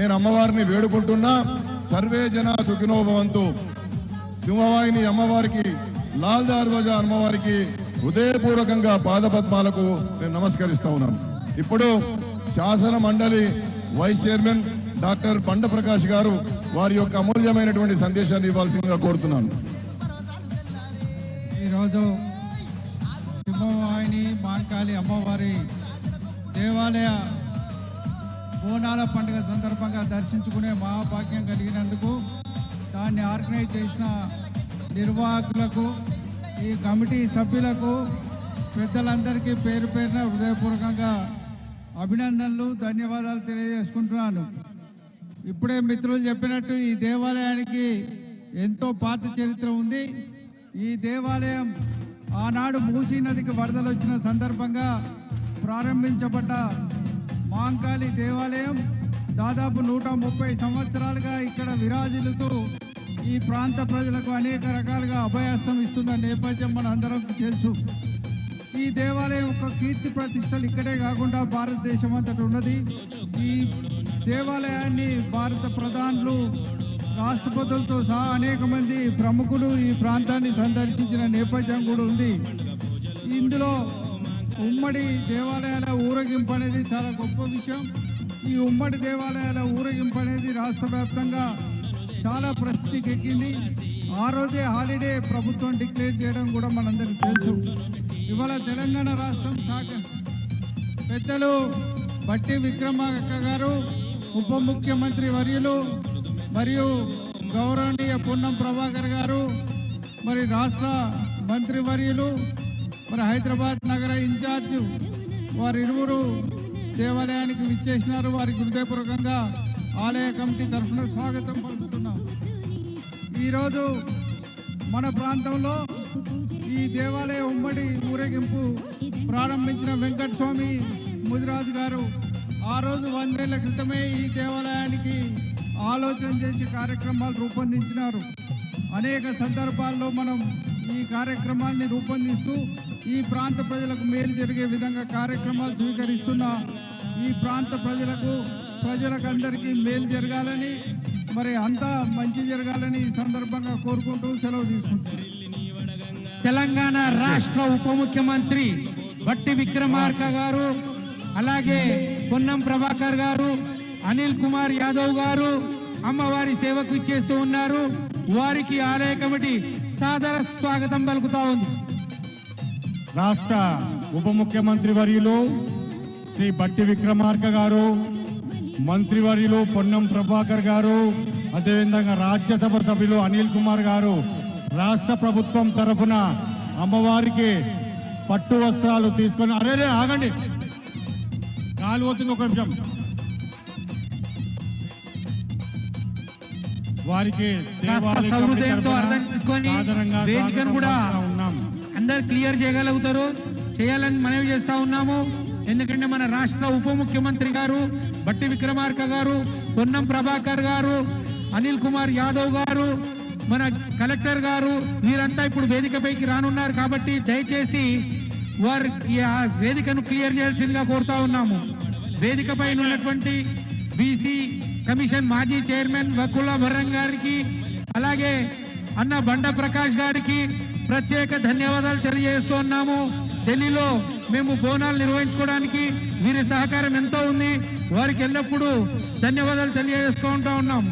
నేను అమ్మవారిని వేడుకుంటున్నా. సర్వే జన సుఖినోభవంతు సింహవాహిని అమ్మవారికి లాల్ దర్వాజా అమ్మవారికి హృదయపూర్వకంగా పాదపద్మాలకు నేను నమస్కరిస్తా ఉన్నాను. ఇప్పుడు శాసన మండలి వైస్ చైర్మన్ డాక్టర్ బండ ప్రకాష్ గారు వారి యొక్క అమూల్యమైనటువంటి సందేశాన్ని ఇవ్వాల్సిందిగా కోరుతున్నాను. ఈరోజు సింహవాహిని మాంకాళి అమ్మవారి దేవాలయ బోనాల పండుగ సందర్భంగా దర్శించుకునే మహాభాగ్యం కలిగినందుకు దాన్ని ఆర్గనైజ్ చేసిన నిర్వాహకులకు ఈ కమిటీ సభ్యులకు పెద్దలందరికీ పేరు పేరున హృదయపూర్వకంగా అభినందనలు ధన్యవాదాలు తెలియజేసుకుంటున్నాను. ఇప్పుడే మిత్రులు చెప్పినట్టు ఈ దేవాలయానికి ఎంతో పాత చరిత్ర ఉంది. ఈ దేవాలయం ఆనాడు మూసీ నదికి వరదలు వచ్చిన సందర్భంగా ప్రారంభించబడ్డ మాంకాళి దేవాలయం దాదాపు నూట ముప్పై సంవత్సరాలుగా ఇక్కడ విరాజిల్లుతూ ఈ ప్రాంత ప్రజలకు అనేక రకాలుగా అభయాస్తం ఇస్తున్న నేపథ్యం మన అందరం తెలుసు. ఈ దేవాలయం యొక్క కీర్తి ప్రతిష్టలు ఇక్కడే కాకుండా భారతదేశం అంతటి ఉన్నది. ఈ దేవాలయాన్ని భారత ప్రధానులు రాష్ట్రపతులతో సహా అనేక మంది ప్రముఖులు ఈ ప్రాంతాన్ని సందర్శించిన నేపథ్యం కూడా ఉంది. ఇందులో ఉమ్మడి దేవాలయాల ఊరేగింపు అనేది చాలా గొప్ప విషయం. ఈ ఉమ్మడి దేవాలయాల ఊరేగింపు అనేది రాష్ట్ర వ్యాప్తంగా చాలా ప్రసిద్ధికి ఎక్కింది ఆ రోజే హాలిడే ప్రభుత్వం డిక్లేర్ చేయడం కూడా మనందరికీ తెలుసు. ఇవాళ తెలంగాణ రాష్ట్రం శాఖ పెద్దలు బట్టి విక్రమార్క గారు ఉప ముఖ్యమంత్రి వర్యులు మరియు గౌరవనీయ పొన్నం ప్రభాకర్ గారు మరి రాష్ట్ర మంత్రి వర్యులు మరి హైదరాబాద్ నగర ఇన్ఛార్జ్ వారి ఇరువురు దేవాలయానికి విచ్చేసినారు. వారికి హృదయపూర్వకంగా ఆలయ కమిటీ తరఫున స్వాగతం పలుకుతున్నాం. ఈరోజు మన ప్రాంతంలో ఈ దేవాలయ ఉమ్మడి ఊరేగింపు ప్రారంభించిన వెంకట స్వామి ముదిరాజు గారు ఆ రోజు వందేళ్ళ క్రితమే ఈ దేవాలయానికి ఆలోచన చేసి కార్యక్రమాలు రూపొందించినారు. అనేక సందర్భాల్లో మనం ఈ కార్యక్రమాన్ని రూపొందిస్తూ ఈ ప్రాంత ప్రజలకు మేలు జరిగే విధంగా కార్యక్రమాలు స్వీకరిస్తున్న ఈ ప్రాంత ప్రజలకు ప్రజలకు అందరికీ మేలు జరగాలని మరి అంతా మంచి జరగాలని ఈ సందర్భంగా కోరుకుంటూ సెలవు తీసుకుంటున్నాను. తెలంగాణ రాష్ట్ర ఉప ముఖ్యమంత్రి బట్టి విక్రమార్క గారు అలాగే పొన్నం ప్రభాకర్ గారు అనిల్ కుమార్ యాదవ్ గారు అమ్మవారి సేవకు ఇచ్చేస్తూ ఉన్నారు. వారికి ఆలయ కమిటీ సాదర స్వాగతం పలుకుతా ఉంది. రాష్ట్ర ఉప ముఖ్యమంత్రి వర్యులు శ్రీ బట్టి విక్రమార్క గారు మంత్రివర్యులు పొన్నం ప్రభాకర్ గారు అదేవిధంగా రాజ్యసభ సభ్యులు అనిల్ కుమార్ గారు రాష్ట్ర ప్రభుత్వం తరఫున అమ్మవారికి పట్టు వస్త్రాలు తీసుకొని అరే ఆగండి. కాలు పోతుంది ఒక నిమిషం. వారికి స్వాగతం కూడా ఉన్నాం. అందరు క్లియర్ చేయగలుగుతారు. చేయాలని మనవి చేస్తా ఉన్నాము. ఎందుకంటే మన రాష్ట్ర ఉప ముఖ్యమంత్రి గారు బట్టి విక్రమార్క గారు పొన్నం ప్రభాకర్ గారు అనిల్ కుమార్ యాదవ్ గారు మన కలెక్టర్ గారు వీరంతా ఇప్పుడు వేదికపైకి రానున్నారు కాబట్టి దయచేసి వారు ఈ ఆ వేదికను క్లియర్ చేయాల్సిందిగా కోరుతా ఉన్నాము. వేదికపై ఉన్నటువంటి బీసీ కమిషన్ మాజీ చైర్మన్ వకుల వరం గారికి అలాగే అన్న బండ ప్రకాష్ గారికి ప్రత్యేక ధన్యవాదాలు తెలియజేస్తున్నాము ఢిల్లీలో మేము బోనాలు నిర్వహించుకోవడానికి వీరి సహకారం ఎంతో ఉంది. వారికి ఎల్లప్పుడూ ధన్యవాదాలు తెలియజేసుకుంటా ఉన్నాం.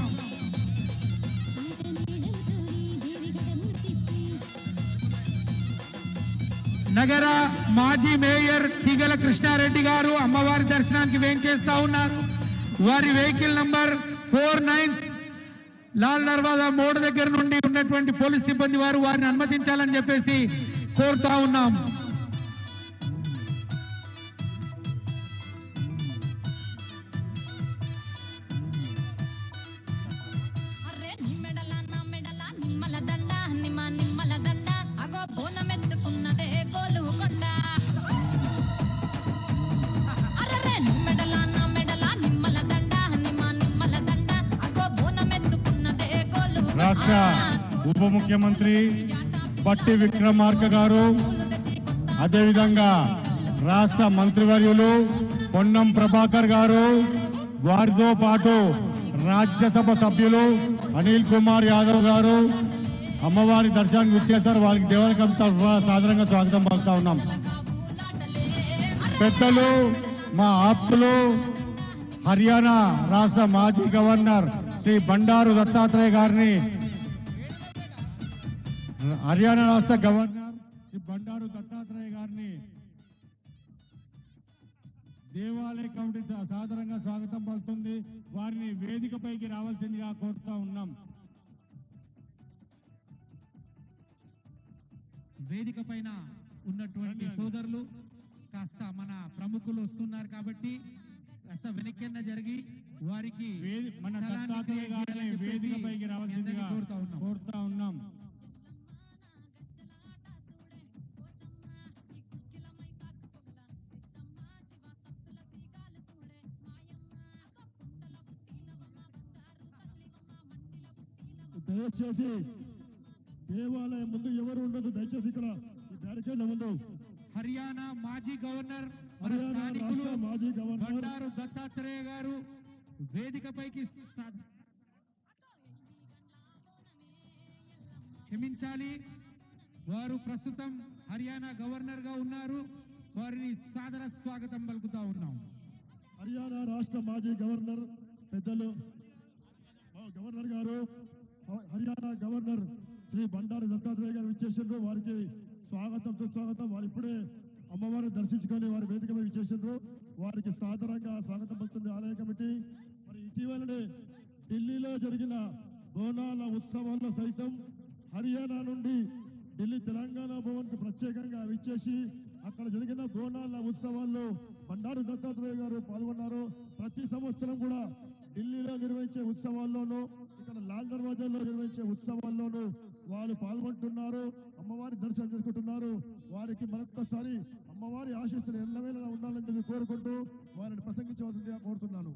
నగర మాజీ మేయర్ తీగల కృష్ణారెడ్డి గారు అమ్మవారి దర్శనానికి వేంచేస్తా ఉన్నారు. వారి vehicle number four nine Lal Darwaza మోడ దగ్గర నుండి ఉన్నటువంటి పోలీస్ సిబ్బంది వారు వారిని అనుమతించాలని చెప్పేసి కోరుతా ఉన్నాం. ముఖ్యమంత్రి బట్టి విక్రమార్క గారు అదేవిధంగా రాష్ట్ర మంత్రివర్యులు పొన్నం ప్రభాకర్ గారు వారితో పాటు రాజ్యసభ సభ్యులు అనిల్ కుమార్ యాదవ్ గారు అమ్మవారి దర్శనానికి విచ్చేశారు వారికి దేవాలయం తరఫున సాధారణంగా స్వాగతం పలుకుతా ఉన్నాం. పెద్దలు మా ఆప్తులు హర్యానా రాష్ట్ర మాజీ గవర్నర్ శ్రీ బండారు దత్తాత్రేయ గారిని హర్యానా రాష్ట్ర గవర్నర్ శ్రీ బండారు దత్తాత్రేయ గారిని దేవాలయ కమిటీ సాధారణంగా స్వాగతం పలుకుతుంది. వారిని వేదికపైకి రావాల్సిందిగా కోరుతా ఉన్నాం. వేదిక పైన ఉన్నటువంటి సోదరులు కాస్త మన ప్రముఖులు వస్తున్నారు కాబట్టి కాస్త వెనక్కిన్న జరిగి వారికి మన స్థలాన్ని దత్తాత్రేయ దయచేసి దేవాలయం ముందు ఎవరు ఉండదు దయచేసి ఇక్కడ ఈ బ్యారికేడ్ల ముందు హర్యానా మాజీ గవర్నర్ మాజీ గవర్నర్. దత్తాత్రేయ గారు వేదికపైకి క్షమించాలి. వారు ప్రస్తుతం హర్యానా గవర్నర్గా ఉన్నారు. వారిని సాదర స్వాగతం పలుకుతా ఉన్నాం. హర్యానా రాష్ట్ర మాజీ గవర్నర్ పెద్దలు గవర్నర్ గారు గవర్నర్ శ్రీ బండారు దత్తాత్రేయ గారు విచ్చేసిండ్రు. వారికి స్వాగతం సుస్వాగతం. వారు ఇప్పుడే అమ్మవారిని దర్శించుకొని వారి వేదిక మీద విచ్చేసిండ్రు. వారికి సాధారణంగా స్వాగతం పలుకుతుంది ఆలయ కమిటీ. మరి ఇటీవలనే ఢిల్లీలో జరిగిన బోనాల ఉత్సవాల్లో సైతం హర్యానా నుండి ఢిల్లీ తెలంగాణ భవన్ ప్రత్యేకంగా విచ్చేసి అక్కడ జరిగిన బోనాల ఉత్సవాల్లో బండారు దత్తాత్రేయ గారు పాల్గొన్నారు. ప్రతి సంవత్సరం కూడా ఢిల్లీలో నిర్వహించే ఉత్సవాల్లోనూ ఇక్కడ లాల్ దర్వాజాలో నిర్వహించే ఉత్సవాల్లోనూ వాళ్ళు పాల్గొంటున్నారు అమ్మవారి దర్శనం చేసుకుంటున్నారు. వారికి మరొక్కసారి అమ్మవారి ఆశీస్సులు ఎల్లవేళలా ఉండాలని చెప్పి కోరుకుంటూ వారిని ప్రసంగించవలసిందిగా కోరుతున్నాను.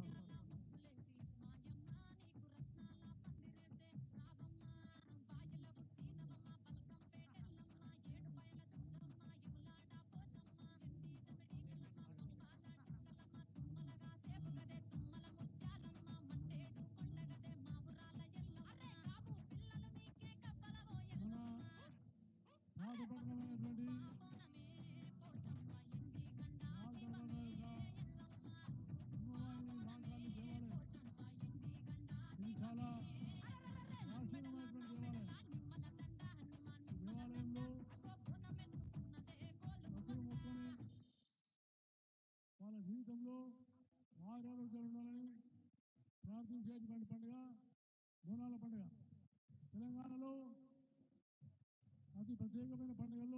ప్రత్యేకమైన పండుగల్లో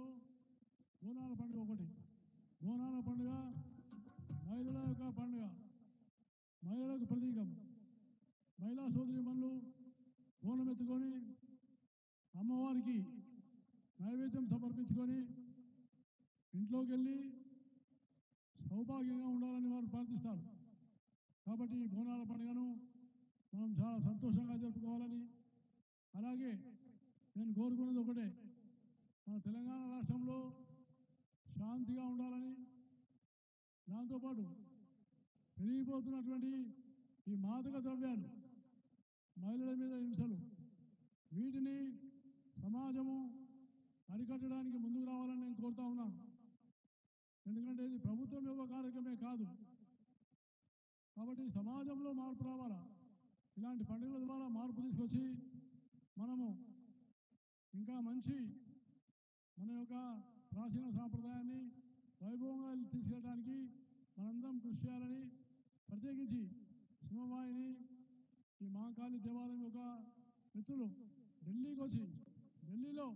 ఇలాంటి పండుగల ద్వారా మార్పు తీసుకొచ్చి మనము ఇంకా మంచి మన యొక్క ప్రాచీన సాంప్రదాయాన్ని వైభవంగా తీసుకెళ్ళడానికి మనందరం కృషి చేయాలని ప్రత్యేకించి సింహవాహిని ఈ మహాకాళి దేవాలయం యొక్క మిత్రులు ఢిల్లీకి వచ్చి ఢిల్లీలో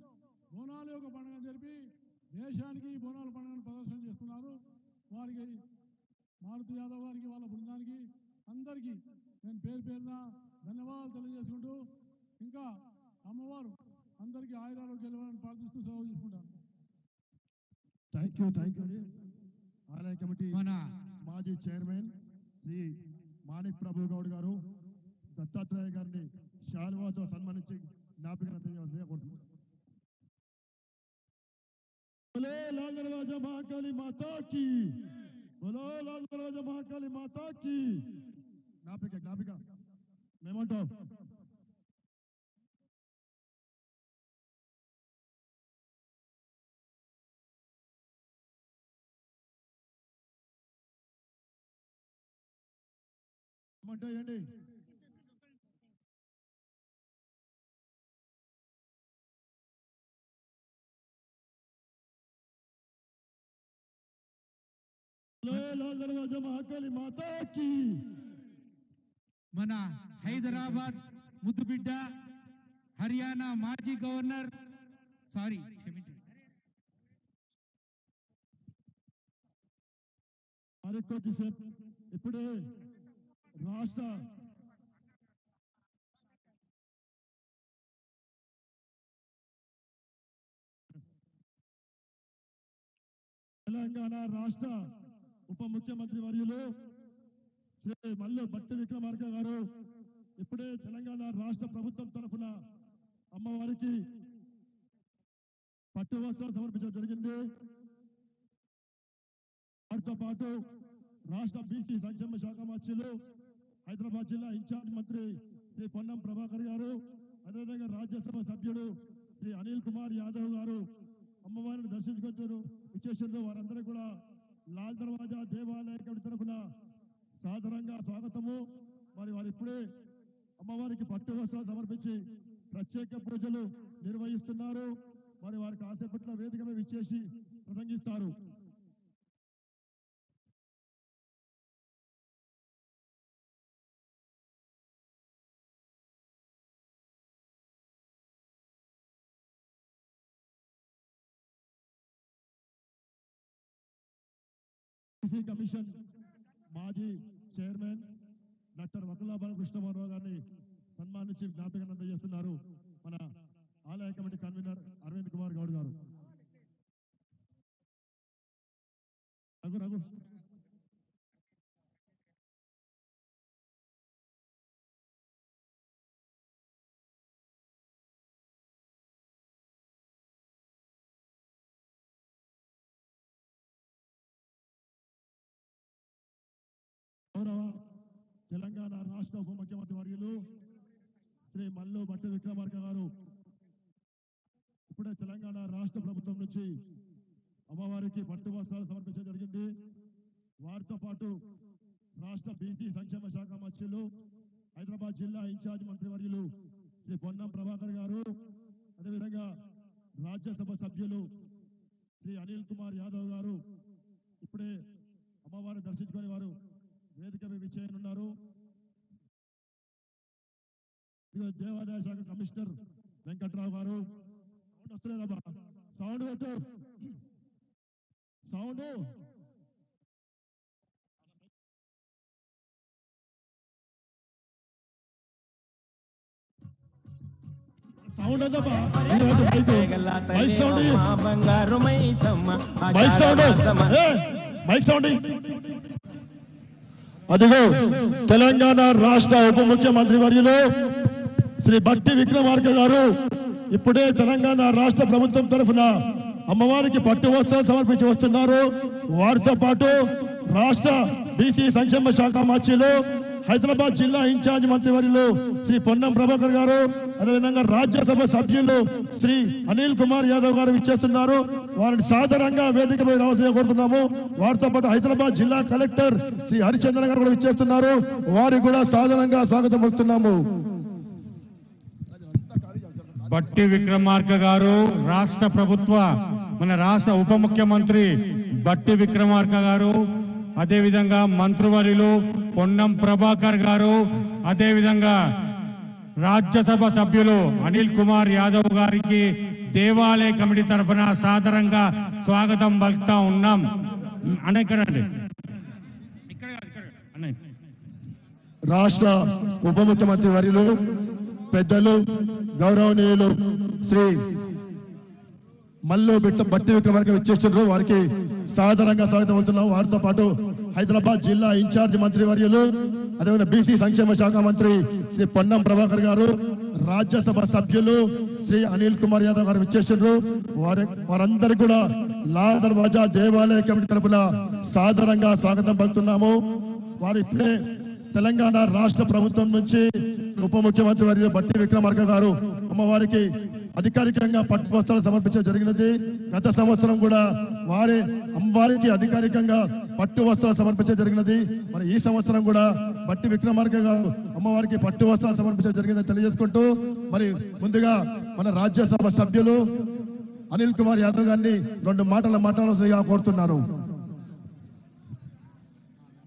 బోనాల యొక్క పండుగ జరిపి దేశానికి ఈ బోనాల పండుగను ప్రదర్శన చేస్తున్నారు. వారికి మారుతి యాదవ్ గారికి వాళ్ళ బృందానికి అందరికీ నేను పేరు పేరున ధన్యవాదాలు తెలియజేసుకుంటూ ఇంకా అమ్మవారు అందరికీ ఆయురారోగ్యాలు ఇవ్వాలని ప్రార్థిస్తూ సెలవు తీసుకుంటాను థ్యాంక్ యూ థ్యాంక్ యూ అండి ఆలయ కమిటీ మన మాజీ చైర్మన్ శ్రీ మాణిక్ ప్రభు గౌడ్ గారు దత్తాత్రేయ గారిని శాలువాతో సన్మానించి జ్ఞాపికను తెలియవలసిందిగా కోరుతున్నాను बोले लाल दरवाजा महाकाली माता की बोलो लाल दरवाजा महाकाली माता की జ్ఞాపిక జ్ఞాపిక. మేమంటాం. ఏమంటాయండి లాల్ దర్వాజా మహాకాళి మాతాకి మన హైదరాబాద్ ముద్దుబిడ్డ హర్యానా మాజీ గవర్నర్. సారీ క్షమించండి. సార్. ఇప్పుడే రాష్ట్ర తెలంగాణ రాష్ట్ర ఉప ముఖ్యమంత్రి వర్యులు శ్రీ మల్లు భట్టి విక్రమార్క గారు. ఇప్పుడే తెలంగాణ రాష్ట్ర ప్రభుత్వం తరఫున అమ్మవారికి పట్టు వస్త్రాలు సమర్పించడం జరిగింది. వారితో పాటు రాష్ట్ర బీసీ సంక్షేమ శాఖ మంత్రులు హైదరాబాద్ జిల్లా ఇన్ఛార్జ్ మంత్రి శ్రీ పొన్నం ప్రభాకర్ గారు అదేవిధంగా రాజ్యసభ సభ్యుడు శ్రీ అనిల్ కుమార్ యాదవ్ గారు అమ్మవారిని దర్శించుకుంటారు విచ్చేసారు వారందరూ కూడా లాల్ దర్వాజా దేవాలయ తరఫున సాధారణంగా స్వాగతము. మరి వారు ఇప్పుడే అమ్మవారికి పట్టు వస్త్రాలు సమర్పించి ప్రత్యేక పూజలు నిర్వహిస్తున్నారు. మరి వారికి కాసేపట్లో వేదిక మీద ఇచ్చేసి ప్రసంగిస్తారు. కమిషన్ మాజీ చైర్మన్ డాక్టర్ వకులాబాల కృష్ణమోహన్ గారిని సన్మానించి జ్ఞాపకం అందజేస్తున్నారు మన ఆలయ కమిటీ కన్వీనర్ అరవింద్ కుమార్ గౌడ్ గారు. రఘు రఘు. గౌరవ తెలంగాణ రాష్ట్ర ఉప ముఖ్యమంత్రి వర్యులు శ్రీ మల్లు భట్టి విక్రమార్క గారు. ఇప్పుడే తెలంగాణ రాష్ట్ర ప్రభుత్వం నుంచి అమ్మవారికి పట్టు వస్త్రాలు సమర్పించడం జరిగింది. వారితో పాటు రాష్ట్ర బీసీ సంక్షేమ శాఖ మంత్రులు హైదరాబాద్ జిల్లా ఇన్ఛార్జ్ మంత్రివర్యులు శ్రీ పొన్నం ప్రభాకర్ గారు అదేవిధంగా రాజ్యసభ సభ్యులు శ్రీ అనిల్ కుమార్ యాదవ్ గారు. ఇప్పుడే అమ్మవారిని దర్శించుకొని వారు వేదిక మీద విచ్చేయనున్నారు దేవాదాయ శాఖ కమిషనర్ వెంకట్రావు గారు. సౌండ్ వస్తలేదమ్మా సౌండ్ పెట్టు sound. Sound mike sound mike sound. అదిగో తెలంగాణ రాష్ట్ర ఉప ముఖ్యమంత్రి వర్యులు శ్రీ బట్టి విక్రమార్క గారు ఇప్పుడే తెలంగాణ రాష్ట్ర ప్రభుత్వం తరఫున అమ్మవారికి పట్టు వస్త్రాలు సమర్పించి వస్తున్నారు. వారితో పాటు రాష్ట్ర బీసీ సంక్షేమ శాఖ మంత్రిలు హైదరాబాద్ జిల్లా ఇన్ఛార్జ్ మంత్రివర్యులు శ్రీ పొన్నం ప్రభాకర్ గారు అదేవిధంగా రాజ్యసభ సభ్యులు శ్రీ అనిల్ కుమార్ యాదవ్ గారు ఇచ్చేస్తున్నారు వారిని సాధారణంగా వేదికపై రావాల్సిందిగా కోరుతున్నాము. వారితో పాటు హైదరాబాద్ జిల్లా కలెక్టర్ శ్రీ హరిచంద్ర గారు కూడా ఇచ్చేస్తున్నారు వారికి కూడా సాధారణంగా స్వాగతం పలుకుతున్నాము. బట్టి విక్రమార్క గారు రాష్ట్ర ప్రభుత్వ మన రాష్ట్ర ఉప ముఖ్యమంత్రి బట్టి విక్రమార్క గారు అదేవిధంగా మంత్రివర్యులు పొన్నం ప్రభాకర్ గారు అదేవిధంగా రాజ్యసభ సభ్యులు అనిల్ కుమార్ యాదవ్ గారికి దేవాలయ కమిటీ తరఫున సాదరంగా స్వాగతం పలుకుతా ఉన్నాం. అన్న ఇక్కడండి ఇక్కడ రాష్ట్ర ఉప ముఖ్యమంత్రి వర్యులు పెద్దలు గౌరవనీయులు శ్రీ మల్లు బిట్ట బట్టి విక్రమార్క ఇచ్చేస్తున్నారు వారికి సాధారణంగా స్వాగతం అవుతున్నాం వారితో పాటు హైదరాబాద్ జిల్లా ఇన్ఛార్జ్ మంత్రి వర్యులు అదేవిధంగా బీసీ సంక్షేమ శాఖ మంత్రి శ్రీ పొన్నం ప్రభాకర్ గారు రాజ్యసభ సభ్యులు శ్రీ అనిల్ కుమార్ యాదవ్ గారు విచ్చేసారు వారి వారందరికీ కూడా లాల్ దర్వాజా దేవాలయ కమిటీ తరపున సాధారణంగా స్వాగతం పలుకుతున్నాము. వారు ఇప్పుడే తెలంగాణ రాష్ట్ర ప్రభుత్వం నుంచి ఉప ముఖ్యమంత్రి వారి బట్టి విక్రమార్క గారు అమ్మవారికి అధికారికంగా పట్టు వస్త్రాలు సమర్పించడం జరిగినది. గత సంవత్సరం కూడా వారి అమ్మవారికి అధికారికంగా పట్టు వస్త్రాలు సమర్పించడం జరిగినది. మరి ఈ సంవత్సరం కూడా పట్టి విక్రమార్క గారు అమ్మవారికి పట్టు వస్త్రాలు సమర్పించడం జరిగిందని తెలియజేసుకుంటూ మరి ముందుగా మన రాజ్యసభ సభ్యులు అనిల్ కుమార్ యాదవ్ గారిని రెండు మాటలు మాట్లాడాల్సిందిగా కోరుతున్నారు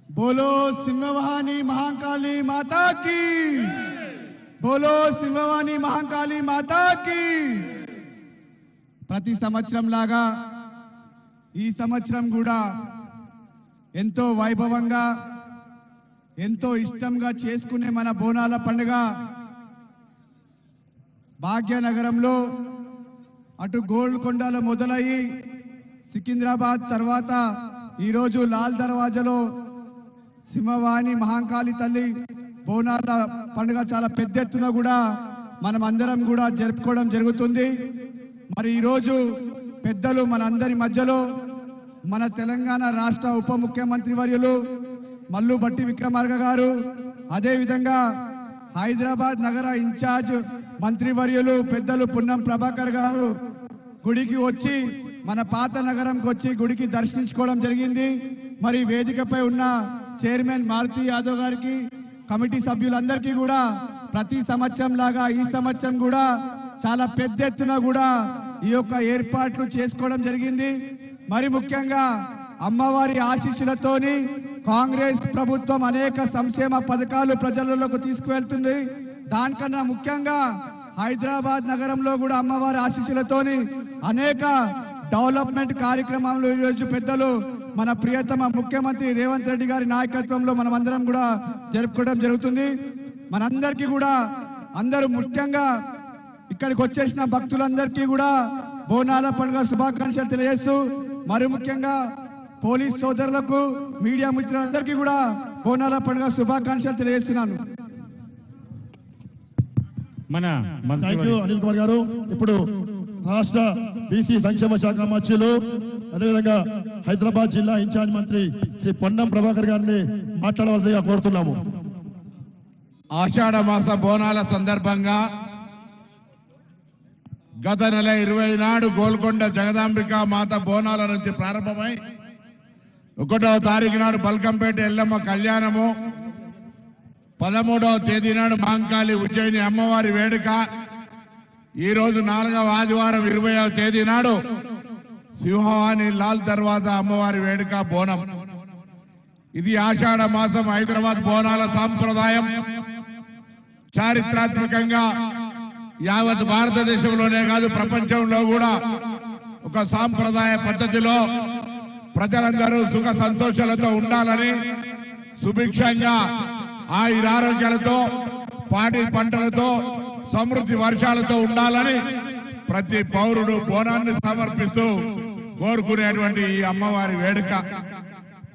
బోలో సింహవాణి మహాకాళి మాతాకి! బోలో సింహవాణి మహాకాళి మాతాకి! ప్రతి సంవత్సరం లాగా ఈ సంవత్సరం కూడా ఎంతో వైభవంగా ఎంతో ఇష్టంగా చేసుకునే మన బోనాల పండుగ భాగ్యనగరంలో అటు గోల్కొండలో మొదలయ్యి సికింద్రాబాద్ తర్వాత ఈరోజు లాల్ దర్వాజలో సింహవాణి మహాంకాళి తల్లి బోనాల పండుగ చాలా పెద్ద ఎత్తున కూడా మనం అందరం కూడా జరుపుకోవడం జరుగుతుంది. మరి ఈరోజు పెద్దలు మనందరి మధ్యలో మన తెలంగాణ రాష్ట్ర ఉప ముఖ్యమంత్రి వర్యులు మల్లు బట్టి విక్రమార్క గారు అదేవిధంగా హైదరాబాద్ నగర ఇన్ఛార్జ్ మంత్రివర్యులు పెద్దలు పున్నం ప్రభాకర్ గారు గుడికి వచ్చి మన పాత నగరంకి వచ్చి గుడికి దర్శించుకోవడం జరిగింది. మరి వేదికపై ఉన్న చైర్మన్ మారుతి యాదవ్ గారికి కమిటీ సభ్యులందరికీ కూడా ప్రతి సంవత్సరం లాగా ఈ సంవత్సరం కూడా చాలా పెద్ద ఎత్తున కూడా ఈ యొక్క ఏర్పాట్లు చేసుకోవడం జరిగింది. మరి ముఖ్యంగా అమ్మవారి ఆశీస్సులతోని కాంగ్రెస్ ప్రభుత్వం అనేక సంక్షేమ పథకాలు ప్రజలలోకి తీసుకువెళ్తుంది. దానికన్నా ముఖ్యంగా హైదరాబాద్ నగరంలో కూడా అమ్మవారి ఆశీస్సులతోని అనేక డెవలప్మెంట్ కార్యక్రమాలు ఈరోజు పెద్దలు మన ప్రియతమ ముఖ్యమంత్రి రేవంత్ రెడ్డి గారి నాయకత్వంలో మనమందరం కూడా జరుపుకోవడం జరుగుతుంది. మనందరికీ కూడా అందరూ ముఖ్యంగా ఇక్కడికి వచ్చేసిన భక్తులందరికీ కూడా బోనాల పండుగ శుభాకాంక్షలు తెలియజేస్తూ మరి ముఖ్యంగా పోలీస్ సోదరులకు మీడియా మిత్రులందరికీ కూడా బోనాల పండుగ శుభాకాంక్షలు తెలియజేస్తున్నాను. మన థ్యాంక్ యూ మంత్రి అనిల్ కుమార్ గారు. ఇప్పుడు రాష్ట్ర బీసీ సంక్షేమ శాఖ మంత్రులు అదేవిధంగా హైదరాబాద్ జిల్లా ఇన్ఛార్జ్ మంత్రి శ్రీ పొన్నం ప్రభాకర్ గారిని మాట్లాడవలసిందిగా కోరుతున్నాము. ఆషాఢ మాస బోనాల సందర్భంగా గత నెల ఇరవై నాడు గోల్కొండ జగదాంబిక మాత బోనాల నుంచి ప్రారంభమై ఒకటవ తారీఖు నాడు బల్కంపేట ఎల్లమ్మ కళ్యాణము. పదమూడవ తేదీ నాడు మాంకాళి ఉజ్జయిని అమ్మవారి వేడుక. ఈరోజు నాలుగవ ఆదివారం ఇరవైవ తేదీ నాడు సింహవాణి లాల్ దర్వాజా అమ్మవారి వేడుక బోనం. ఇది ఆషాఢ మాసం హైదరాబాద్ బోనాల సాంప్రదాయం. చారిత్రాత్మకంగా యావత్ భారతదేశంలోనే కాదు ప్రపంచంలో కూడా ఒక సాంప్రదాయ పద్ధతిలో ప్రజలందరూ సుఖ సంతోషాలతో ఉండాలని సుభిక్షంగా ఆయురారోగ్యాలతో పాడి పంటలతో సమృద్ధి వర్షాలతో ఉండాలని ప్రతి పౌరుడు బోనాన్ని సమర్పిస్తూ కోరుకునేటువంటి ఈ అమ్మవారి వేడుక.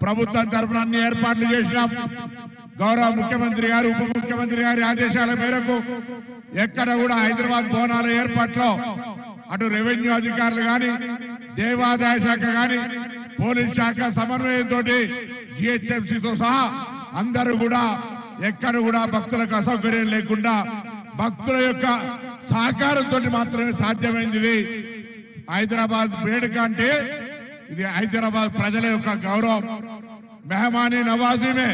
ప్రభుత్వం తరఫున అన్ని ఏర్పాట్లు చేసినాం. గౌరవ ముఖ్యమంత్రి గారు ఉప ముఖ్యమంత్రి గారి ఆదేశాల మేరకు ఎక్కడ కూడా హైదరాబాద్ బోనాల ఏర్పాట్లో అటు రెవెన్యూ అధికారులు కానీ దేవాదాయ శాఖ కానీ పోలీస్ శాఖ సమన్వయంతో జిహెచ్ఎంసీతో సహా అందరూ కూడా ఎక్కడ కూడా భక్తులకు అసౌకర్యం లేకుండా భక్తుల యొక్క సహకారంతో మాత్రమే సాధ్యమైంది హైదరాబాద్ వేడుక అంటే ఇది హైదరాబాద్ ప్రజల యొక్క గౌరవం. మెహమానీ నవాజీమే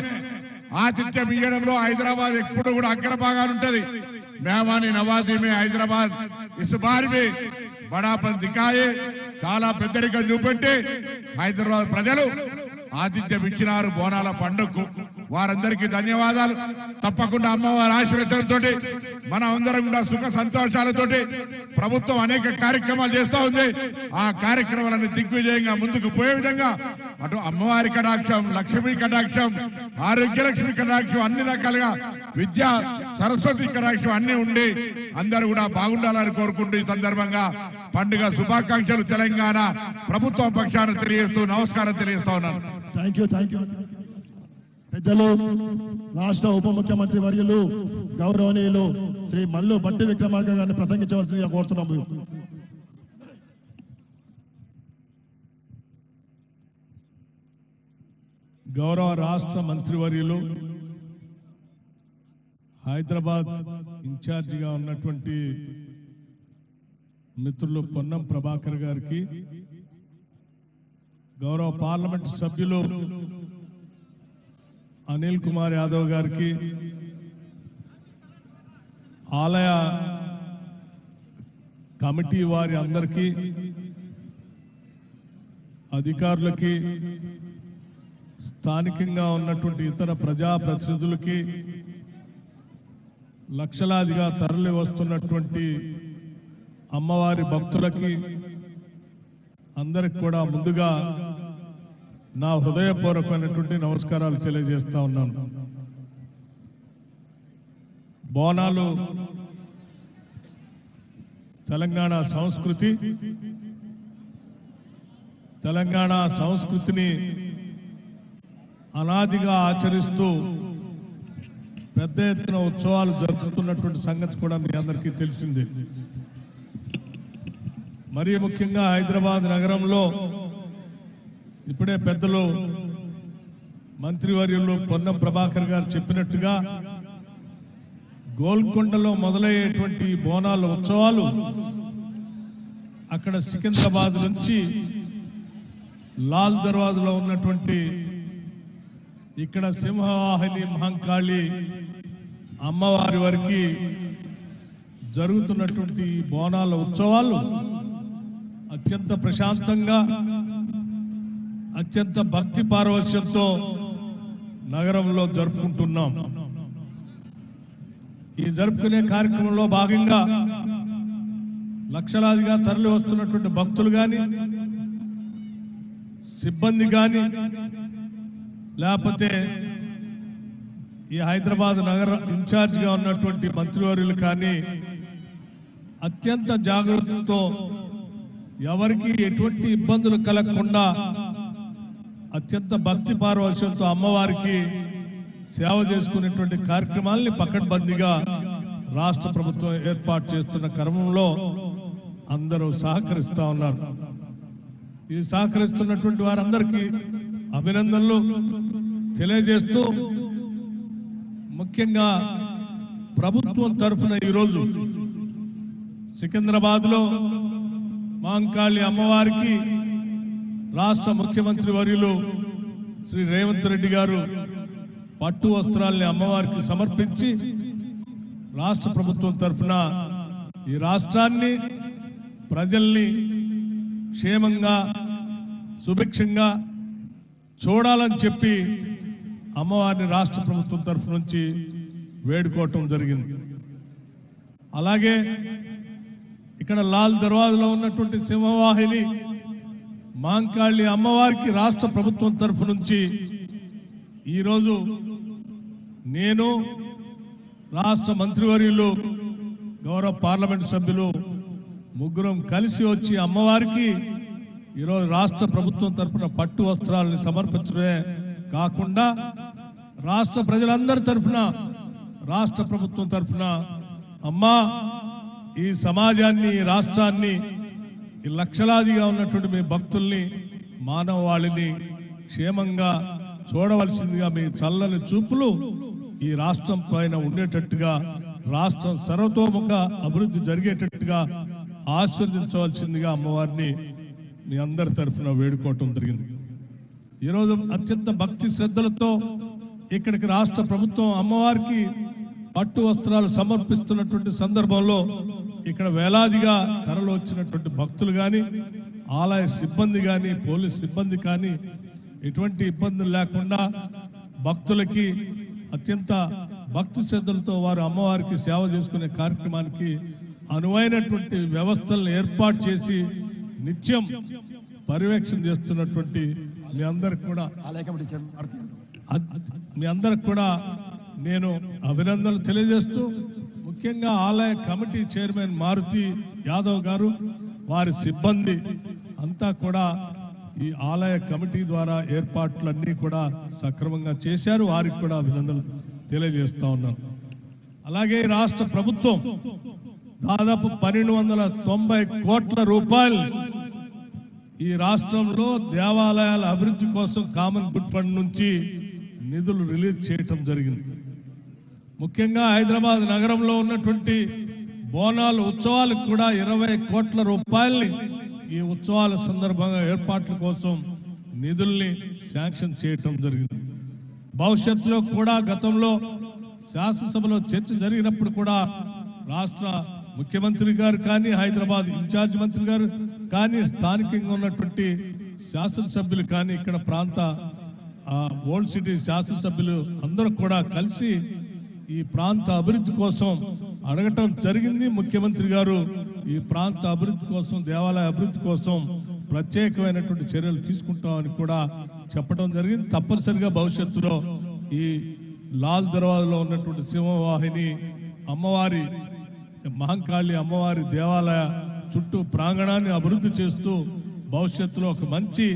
ఆతిథ్యం ఇవ్వడంలో హైదరాబాద్ ఎప్పుడు కూడా అగ్రభాగాలు ఉంటుంది. మెహమానీ నవాజీమే హైదరాబాద్. ఇస్ బార్ भी దికాయే చాలా పెద్దరికం చూపెట్టి హైదరాబాద్ ప్రజలు ఆతిథ్యం ఇచ్చినారు బోనాల పండుగకు. వారందరికీ ధన్యవాదాలు. తప్పకుండా అమ్మవారి ఆశీర్వచనంతో మన అందరం కూడా సుఖ సంతోషాలతోటి ప్రభుత్వం అనేక కార్యక్రమాలు చేస్తూ ఉంది. ఆ కార్యక్రమాలను దిగ్విజయంగా ముందుకు పోయే విధంగా అటు అమ్మవారి కటాక్షం లక్ష్మీ కటాక్షం ఆరోగ్యలక్ష్మి కటాక్షం అన్ని రకాలుగా విద్య సరస్వతి కటాక్షం అన్ని ఉండి అందరూ కూడా బాగుండాలని కోరుకుంటూ ఈ సందర్భంగా పండుగ శుభాకాంక్షలు తెలంగాణ ప్రభుత్వం పక్షాన తెలియజేస్తూ నమస్కారం తెలియజేస్తా ఉన్నాను. థ్యాంక్ యూ థ్యాంక్ యూ పెద్దలు రాష్ట్ర ఉప ముఖ్యమంత్రి వర్యులు గౌరవనీయులు శ్రీ మల్లు బట్టి విక్రమార్క గారిని ప్రసంగించవలసిందిగా కోరుతున్నాము గౌరవ రాష్ట్ర మంత్రివర్యులు హైదరాబాద్ ఇన్ఛార్జిగా ఉన్నటువంటి మిత్రులు పొన్నం ప్రభాకర్ గారికి గౌరవ పార్లమెంట్ సభ్యులు అనిల్ కుమార్ యాదవ్ గారికి ఆలయ కమిటీ వారి అందరికీ అధికారులకి స్థానికంగా ఉన్నటువంటి ఇతర ప్రజాప్రతినిధులకి లక్షలాదిగా తరలి వస్తున్నటువంటి అమ్మవారి భక్తులకి అందరికి కూడా ముందుగా నా హృదయపూర్వకమైనటువంటి నమస్కారాలు తెలియజేస్తా ఉన్నాను. బోనాలు తెలంగాణ సంస్కృతి తెలంగాణ సంస్కృతిని అనాదిగా ఆచరిస్తూ పెద్ద ఎత్తున ఉత్సవాలు జరుపుతున్నటువంటి సంగతి కూడా మీ అందరికీ తెలిసిందే. మరీ ముఖ్యంగా హైదరాబాద్ నగరంలో ఇప్పుడే పెద్దలు మంత్రివర్యులు పొన్నం ప్రభాకర్ గారు చెప్పినట్టుగా గోల్కొండలో మొదలయ్యేటువంటి బోనాల ఉత్సవాలు అక్కడ సికింద్రాబాద్ నుంచి లాల్ దర్వాజలో ఉన్నటువంటి ఇక్కడ సింహవాహిని మహంకాళి అమ్మవారి వారికి జరుగుతున్నటువంటి ఈ బోనాల ఉత్సవాలు అత్యంత ప్రశాంతంగా అత్యంత భక్తి పారవశ్యంతో నగరంలో జరుపుకుంటున్నాం. ఈ జరుపుకునే కార్యక్రమంలో భాగంగా లక్షలాదిగా తరలి వస్తున్నటువంటి భక్తులు కానీ సిబ్బంది కానీ లేకపోతే ఈ హైదరాబాద్ నగర ఇన్ఛార్జ్గా ఉన్నటువంటి మంత్రివర్యులు కానీ అత్యంత జాగ్రత్తతో ఎవరికి ఎటువంటి ఇబ్బందులు కలగకుండా అత్యంత భక్తి పారవశ్యంతో అమ్మవారికి సేవ చేసుకునేటువంటి కార్యక్రమాల్ని పకడ్బందీగా రాష్ట్ర ప్రభుత్వం ఏర్పాటు చేస్తున్న క్రమంలో అందరూ సహకరిస్తూ ఉన్నారు. ఈ సహకరిస్తున్నటువంటి వారందరికీ అభినందనలు తెలియజేస్తూ ముఖ్యంగా ప్రభుత్వం తరఫున ఈరోజు సికింద్రాబాద్లో మాంకాళి అమ్మవారికి రాష్ట్ర ముఖ్యమంత్రి వర్యులు శ్రీ రేవంత్ రెడ్డి గారు పట్టు వస్త్రాల్ని అమ్మవారికి సమర్పించి రాష్ట్ర ప్రభుత్వం తరఫున ఈ రాష్ట్రాన్ని ప్రజల్ని క్షేమంగా సుభిక్షంగా చూడాలని చెప్పి అమ్మవారిని రాష్ట్ర ప్రభుత్వం తరఫు నుంచి వేడుకోవటం జరిగింది. అలాగే ఇక్కడ లాల్ దర్వాజలో ఉన్నటువంటి సింహవాహిని మాంకాళి అమ్మవారికి రాష్ట్ర ప్రభుత్వం తరఫు నుంచి ఈరోజు నేను రాష్ట్ర మంత్రివర్యులు గౌరవ పార్లమెంట్ సభ్యులు ముగ్గురం కలిసి వచ్చి అమ్మవారికి ఈరోజు రాష్ట్ర ప్రభుత్వం తరఫున పట్టు వస్త్రాలను సమర్పించడమే కాకుండా రాష్ట్ర ప్రజలందరి తరఫున రాష్ట్ర ప్రభుత్వం తరఫున అమ్మా ఈ సమాజాన్ని ఈ రాష్ట్రాన్ని ఈ లక్షలాదిగా ఉన్నటువంటి మీ భక్తుల్ని మానవాళిని క్షేమంగా చూడవలసిందిగా మీ చల్లని చూపులు ఈ రాష్ట్రం పైన ఉండేటట్టుగా రాష్ట్రం సర్వతోముఖ అభివృద్ధి జరిగేటట్టుగా ఆశీర్వదించవలసిందిగా అమ్మవారిని మీ అందరి తరఫున వేడుకోవటం జరిగింది. ఈరోజు అత్యంత భక్తి శ్రద్ధలతో ఇక్కడికి రాష్ట్ర ప్రభుత్వం అమ్మవారికి పట్టు వస్త్రాలు సమర్పిస్తున్నటువంటి సందర్భంలో ఇక్కడ వేలాదిగా తరలి వచ్చినటువంటి భక్తులు కానీ ఆలయ సిబ్బంది కానీ పోలీస్ సిబ్బంది కానీ ఎటువంటి ఇబ్బందులు లేకుండా భక్తులకి అత్యంత భక్తి శ్రద్ధలతో వారు అమ్మవారికి సేవ చేసుకునే కార్యక్రమానికి అనువైనటువంటి వ్యవస్థలను ఏర్పాటు చేసి నిత్యం పర్యవేక్షణ చేస్తున్నటువంటి మీ అందరికి కూడా మీ అందరికి కూడా నేను అభినందనలు తెలియజేస్తూ ముఖ్యంగా ఆలయ కమిటీ చైర్మన్ మారుతి యాదవ్ గారు వారి సిబ్బంది అంతా కూడా ఈ ఆలయ కమిటీ ద్వారా ఏర్పాట్లన్నీ కూడా సక్రమంగా చేశారు. వారికి కూడా అభినందనలు తెలియజేస్తా ఉన్నాను. అలాగే ఈ రాష్ట్ర ప్రభుత్వం దాదాపు పన్నెండు వందల తొంభై కోట్ల రూపాయలు ఈ రాష్ట్రంలో దేవాలయాల అభివృద్ధి కోసం కామన్ గుడ్ ఫండ్ నుంచి నిధులు రిలీజ్ చేయటం జరిగింది. ముఖ్యంగా హైదరాబాద్ నగరంలో ఉన్నటువంటి బోనాలు ఉత్సవాలకు కూడా ఇరవై కోట్ల రూపాయల్ని ఈ ఉత్సవాల సందర్భంగా ఏర్పాట్ల కోసం నిధుల్ని శాంక్షన్ చేయటం జరిగింది. భవిష్యత్తులో కూడా గతంలో శాసనసభలో చర్చ జరిగినప్పుడు కూడా రాష్ట్ర ముఖ్యమంత్రి గారు కానీ హైదరాబాద్ ఇన్ఛార్జ్ మంత్రి గారు కానీ స్థానికంగా ఉన్నటువంటి శాసనసభ్యులు కానీ ఇక్కడ ప్రాంత ఓల్డ్ సిటీ శాసనసభ్యులు అందరూ కూడా కలిసి ఈ ప్రాంత అభివృద్ధి కోసం అడగటం జరిగింది. ముఖ్యమంత్రి గారు ఈ ప్రాంత అభివృద్ధి కోసం దేవాలయ అభివృద్ధి కోసం ప్రత్యేకమైనటువంటి చర్యలు తీసుకుంటామని కూడా చెప్పడం జరిగింది. తప్పనిసరిగా భవిష్యత్తులో ఈ లాల్ దర్వాజలో ఉన్నటువంటి సింహవాహిని అమ్మవారి మహంకాళి అమ్మవారి దేవాలయ చుట్టూ ప్రాంగణాన్ని అభివృద్ధి చేస్తూ భవిష్యత్తులో ఒక మంచి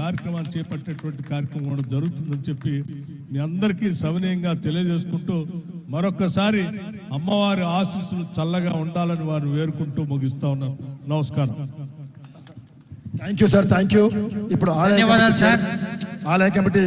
కార్యక్రమాన్ని చేపట్టేటువంటి కార్యక్రమం కూడా జరుగుతుందని చెప్పి మీ అందరికీ సవినయంగా తెలియజేసుకుంటూ మరొకసారి అమ్మవారి ఆశీస్సులు చల్లగా ఉండాలని వారు వేరుకుంటూ ముగిస్తా ఉన్నాను నమస్కారం. Thank you sir thank you ఇప్పుడు ఆలయ కమిటీ